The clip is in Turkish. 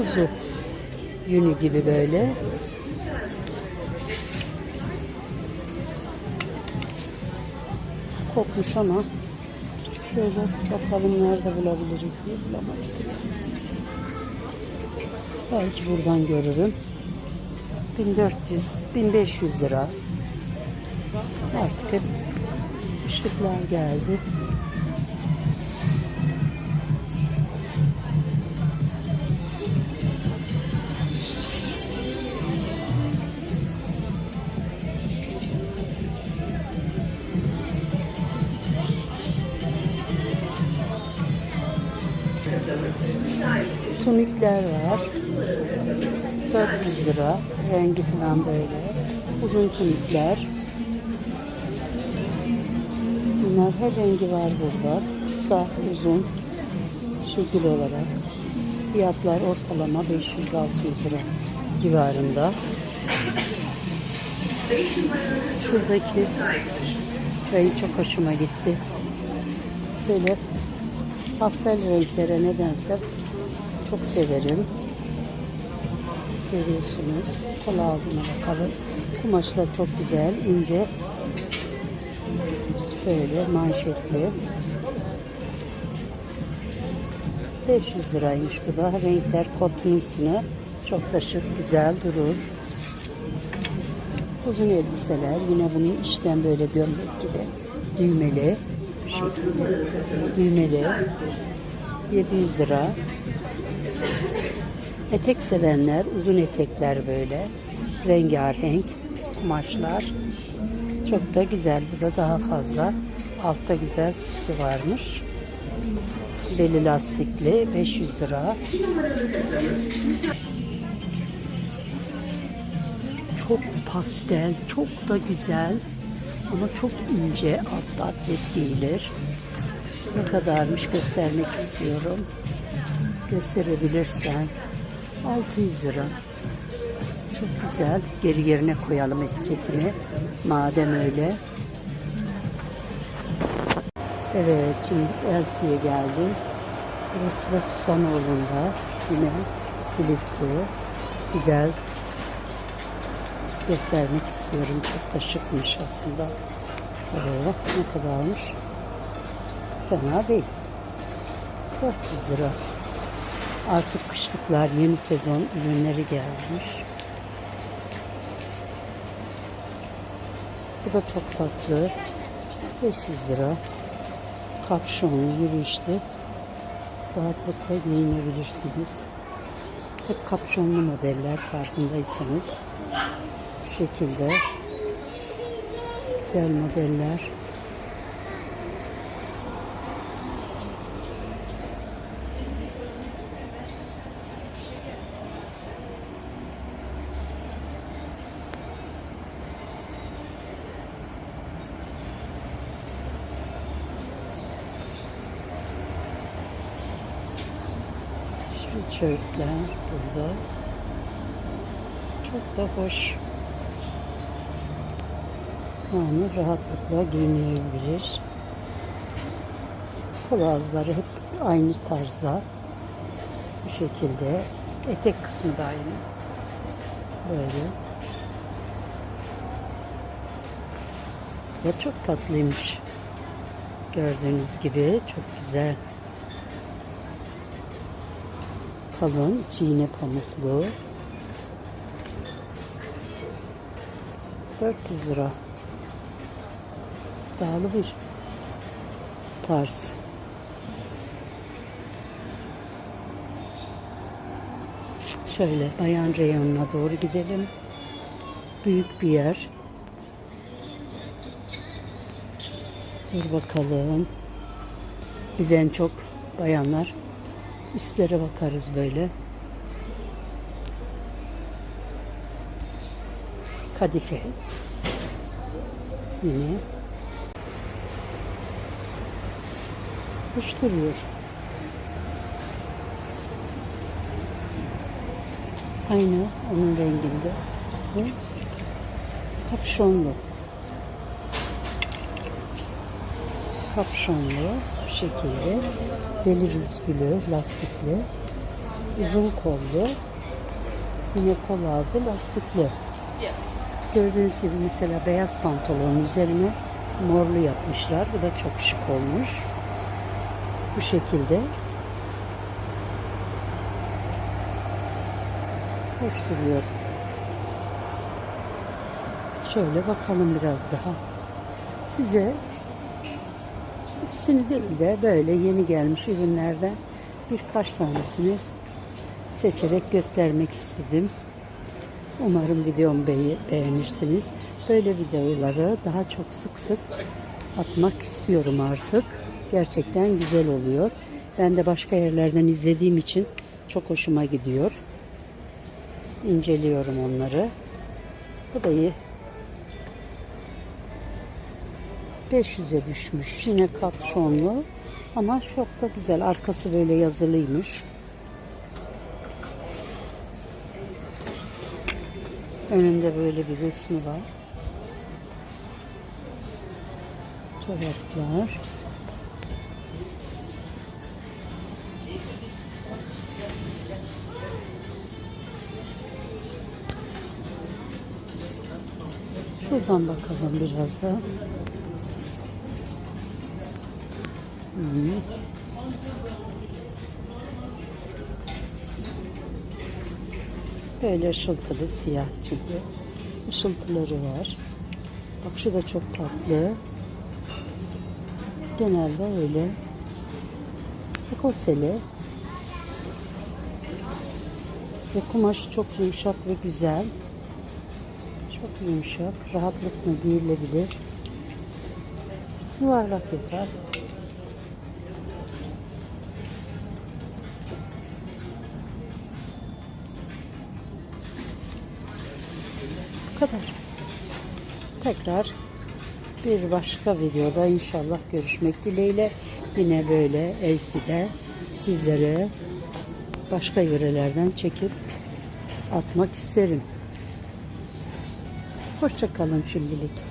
kuzu yünü gibi böyle. Kopmuş ama şöyle bakalım nerede bulabiliriz diye bulamadık. Belki buradan görürüm. 1400, 1500 lira. Artık hep kışlıklar geldi. Tunikler var. 400 lira. Rengi falan böyle. Uzun tunikler. Bunlar her rengi var burada. Kısa, uzun şekil olarak. Fiyatlar ortalama 500-600 lira civarında. Şuradaki renk çok hoşuma gitti. Böyle pastel renklere nedense çok severim. Görüyorsunuz. Kol ağzına bakalım. Kumaşlar çok güzel, ince. Böyle manşetli. 500 liraymış bu da. Renkler kotun üstüne. Çok da şık, güzel durur. Uzun elbiseler. Yine bunun içten böyle gömlek gibi. Düğmeli. Düğmeli. 700 lira. Etek sevenler, uzun etekler böyle. Rengarenk kumaşlar. Çok da güzel. Bu da daha fazla. Altta güzel süsü varmış. Beli lastikli 500 lira. Çok pastel, çok da güzel. Ama çok ince, altta atlet giyilir. Ne kadarmış göstermek istiyorum. Gösterebilirsen. 600 lira. Çok güzel. Geri yerine koyalım etiketini. Madem öyle. Evet şimdi Elsie'ye geldim. Burası da Susanoğlu'nda. Yine Silifke. Güzel. Göstermek istiyorum. Çok da şıkmış aslında. Evet ne kadarmış? Fena değil. 400 lira. Artık kışlıklar, yeni sezon ürünleri gelmiş. Bu da çok tatlı. 500 lira. Kapşonlu yürüyüşte rahatlıkla giyinebilirsiniz. Hep kapşonlu modeller farkındaysanız. Bu şekilde güzel modeller. Sweatshirtler burada. Çok da hoş. Yani rahatlıkla giyinebilir. Kolazları hep aynı tarzda. Bu şekilde. Etek kısmı da aynı. Böyle. Ve çok tatlıymış. Gördüğünüz gibi çok güzel. Kalın çiğne pamuklu. 400 lira. Dağlı bir tarz. Şöyle bayan reyonuna doğru gidelim. Büyük bir yer. Dur bakalım. Biz en çok bayanlar Üstlere bakarız böyle. Kadife. Yine. Hoş duruyor. Aynı onun renginde. Bu kapşonlu. Kapşonlu şekilde. Beli rüzgülü, lastikli. uzun kollu. Yine kol ağzı lastikli. Gördüğünüz gibi mesela beyaz pantolonun üzerine morlu yapmışlar. Bu da çok şık olmuş. Bu şekilde. Hoş duruyor. Şöyle bakalım biraz daha. Size hepsini değil de böyle yeni gelmiş ürünlerden birkaç tanesini seçerek göstermek istedim. Umarım videomu beğe- beğenirsiniz. Böyle videoları daha çok sık sık atmak istiyorum artık. Gerçekten güzel oluyor. Ben de başka yerlerden izlediğim için çok hoşuma gidiyor. İnceliyorum onları. Bu da iyi. 500'e düşmüş. Yine kapşonlu. Ama çok da güzel. Arkası böyle yazılıymış. Önünde böyle bir resmi var. Çoraplar. Şuradan bakalım biraz da. Böyle ışıltılı siyah gibi ışıltıları var. Bak şu da çok tatlı. Genelde öyle. Ekoseli. Ve kumaşı çok yumuşak ve güzel. Çok yumuşak. Rahatlıkla giyilebilir. Yuvarlak yaka. Kadar. Tekrar bir başka videoda inşallah görüşmek dileğiyle yine böyle LC'de sizlere başka yörelerden çekip atmak isterim. Hoşçakalın şimdilik.